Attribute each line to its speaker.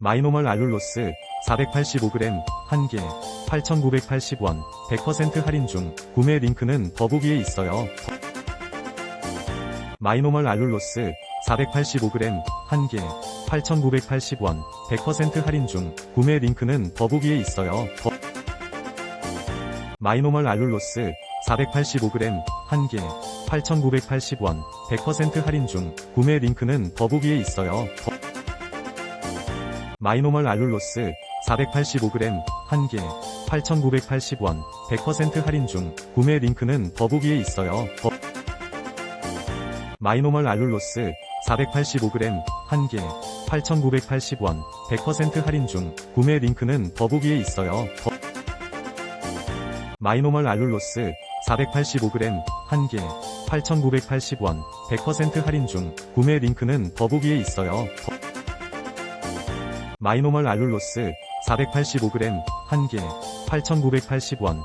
Speaker 1: 마이노멀 알룰로스 485g 1개 8,980원 100% 할인 중 구매 링크는 더보기에 있어요. 마이노멀 알룰로스 485g 1개 8,980원 100% 할인 중 구매 링크는 더보기에 있어요. 더- 마이노멀 알룰로스 485g 1개 8,980원 100% 할인 중 구매 링크는 더보기에 있어요. 더- 마이노멀 알룰로스 485g 1개 8,980원 100% 할인 중 구매 링크는 더보기에 있어요. 더- 마이노멀 알룰로스 485g 1개 8,980원 100% 할인 중 구매 링크는 더보기에 있어요. 더- 마이노멀 알룰로스 485g 1개 8,980원 100% 할인 중 구매 링크는 더보기에 있어요. 더- 마이노멀 알룰로스 485g 1개 8,980원